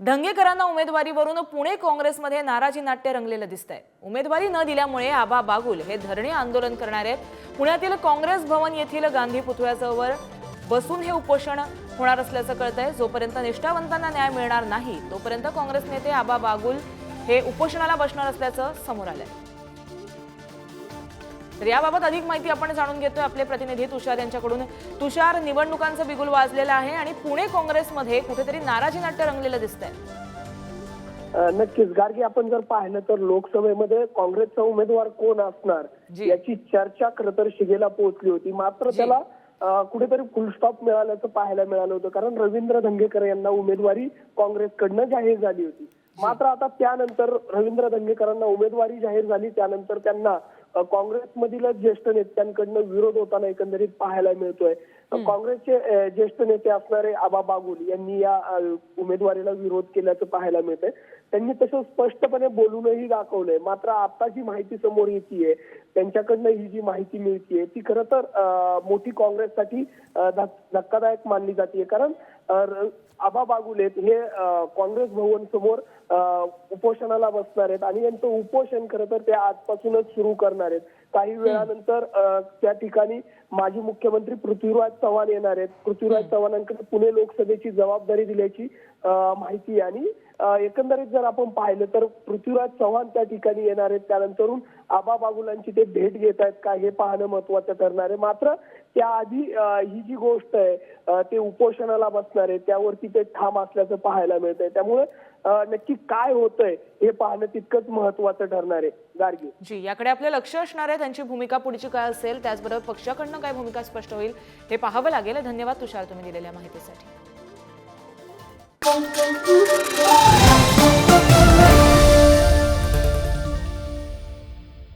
धंगेकरांना उमेदवारीवरून पुणे काँग्रेसमध्ये नाराजी नाट्य रंगलेलं दिसत आहे उमेदवारी न दिल्यामुळे आबा बागुल हे धरणे आंदोलन करणार आहेत. पुण्यातील काँग्रेस भवन येथील गांधी पुतळ्याजवळ बसून हे उपोषण होणार असल्याचं कळतंय. जोपर्यंत निष्ठावंतांना न्याय मिळणार नाही तोपर्यंत काँग्रेस नेते आबा बागुल हे उपोषणाला बसणार असल्याचं समोर आलंय. तर याबाबत अधिक माहिती आपण जाणून घेतोय. आपले प्रतिनिधी तुषार यांच्याकडून. तुषार निवडणुकांचं बिगुल वाजलेलं आहे आणि पुणे काँग्रेसमध्ये कुठेतरी नाराजी नाट्य रंगलेलं दिसतंय. नक्कीच. गार्गी आपण जर पाहिलं तर लोकसभेमध्ये काँग्रेसचा उमेदवार कोण असणार. याची चर्चा खरं तर शिगेला पोहोचली होती. मात्र. त्याला कुठेतरी फुलस्टॉप मिळाल्याचं पाहायला मिळालं होतं. कारण रवींद्र धंगेकर यांना उमेदवारी काँग्रेसकडनं जाहीर झाली होती. मात्र आता त्यानंतर रवींद्र धंगेकरांना उमेदवारी जाहीर झाली. त्यानंतर त्यांना काँग्रेसमधील ज्येष्ठ नेत्यांकडनं विरोध होताना एकंदरीत पाहायला मिळतोय. काँग्रेसचे ज्येष्ठ नेते असणारे आबा बागुल यांनी या उमेदवारीला विरोध केल्याचं पाहायला मिळतंय. त्यांनी तसं स्पष्टपणे बोलूनही दाखवलंय. मात्र आता जी माहिती समोर येते त्यांच्याकडनं ही जी माहिती मिळतीये ती खरं तर मोठी काँग्रेससाठी धक्कादायक मानली जाते कारण आबा बागुल आहेत. हे काँग्रेस भवन समोर उपोषणाला बसणार आहेत आणि यांचं उपोषण खरं तर ते आजपासूनच सुरू करणार आहेत. काही वेळानंतर त्या ठिकाणी माजी मुख्यमंत्री पृथ्वीराज चव्हाण येणार आहेत. पृथ्वीराज चव्हाणांकडे पुणे लोकसभेची जबाबदारी दिल्याची माहिती आहे. आणि एकंदरीत जर आपण पाहिलं तर पृथ्वीराज चव्हाण त्या ठिकाणी येणार आहेत. त्यानंतरून आबा बागुलांची ते भेट घेत आहेत का हे पाहणं महत्वाचं ठरणार आहे. मात्र त्याआधी ही जी गोष्ट आहे ते उपोषणाला बसणार आहे त्यावरती ते ठाम असल्याचं पाहायला मिळतंय. त्यामुळे नक्की काय होतंय हे पाहणं तितकंच महत्वाचं ठरणार आहे. गार्गी जी याकडे आपलं लक्ष असणार आहे. त्यांची भूमिका पुढची काय असेल त्याचबरोबर पक्षाकडनं काय भूमिका स्पष्ट होईल हे पाहावं लागेल. धन्यवाद तुषार तुम्ही दिलेल्या माहितीसाठी.